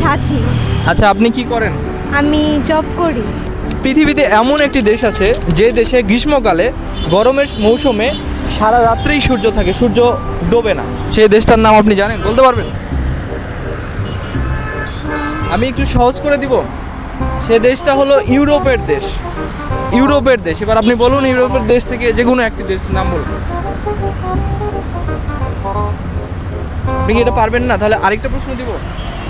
সাথী। আচ্ছা আপনি কি করেন? আমি জব করি। পৃথিবীতে এমন একটি দেশ আছে যে দেশে গ্রীষ্মকালে গরমের মৌসুমে সারা রাত্রেই সূর্য থাকে সূর্য ডোবে না। সেই দেশটার নাম আপনি জানেন বলতে পারবেন? আমি একটু সহজ করে দিব? সে দেশটা হলো ইউরোপের দেশ। ইউরোপের দেশ এবার আপনি বলুন ইউরোপের দেশ থেকে যে কোনো একটি দেশের নাম বলুন। আপনি কি এটা পারবেন না? তাহলে আরেকটা প্রশ্ন দিব।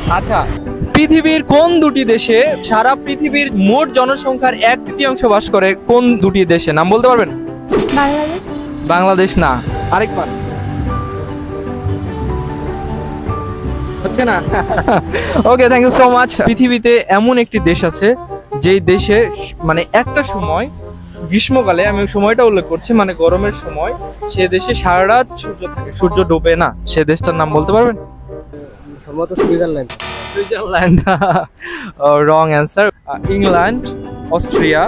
আচ্ছা পৃথিবীর কোন দুটি দেশে সারা পৃথিবীর মোট জনসংখ্যার এক তৃতীয়াংশ বাস করে কোন দুটি দেশে? নাম বলতে পারবেন? বাংলাদেশ। বাংলাদেশ না। আরেকবার। হচ্ছে না? Okay thank you so much পৃথিবীতে এমন একটি দেশ আছে যেই দেশে মানে একটা সময় গ্রীষ্মকালে আমি সময়টা উল্লেখ করছি মানে গরমের সময় সে দেশে সারা রাত সূর্য থাকে সূর্য ডোবে না। সে দেশটার নাম বলতে পারবেন? সম্ভবত Switzerland. Switzerland wrong answer England Austria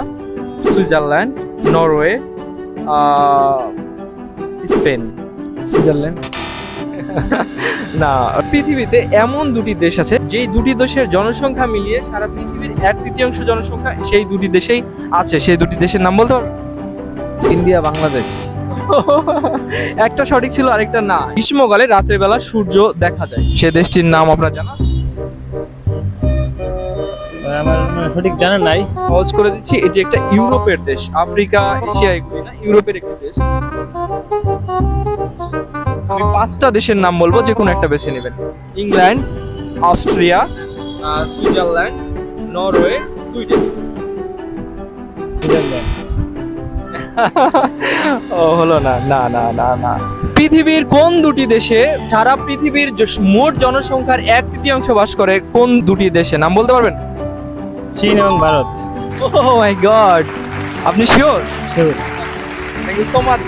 Switzerland Norway Spain. Switzerland. না পৃথিবীতে এমন দুটি দেশ আছে যেই দুটি দেশের জনসংখ্যা মিলিয়ে সারা পৃথিবীর এক তৃতীয়াংশ জনসংখ্যা সেই দুটি দেশেই আছে। সেই দুটি দেশের নাম বলতে পারবেন ইন্ডিয়া বাংলাদেশ। একটা সঠিক ছিল আরেকটা না। গ্রীষ্মকালে রাতের বেলা সূর্য দেখা যায়। সে দেশটির নাম আপনার জানা? আমার সঠিক জানা নাই। সহজ করে দিচ্ছি এটি একটা ইউরোপের দেশ আফ্রিকা এশিয়া এগুলি না ইউরোপের একটি দেশ। আমি পাঁচটা দেশের নাম বলব যে কোনো একটা বেছে নেবেন। England Austria Switzerland Norway Sweden. Switzerland. ও হলো না না না না না। পৃথিবীর কোন দুটি দেশে সারা পৃথিবীর মোট জনসংখ্যার এক তৃতীয়াংশ বাস করে কোন দুটি দেশে? নাম বলতে পারবেন? চীন এবং ভারত। Oh my god. আপনি sure? Sure. Thank you so much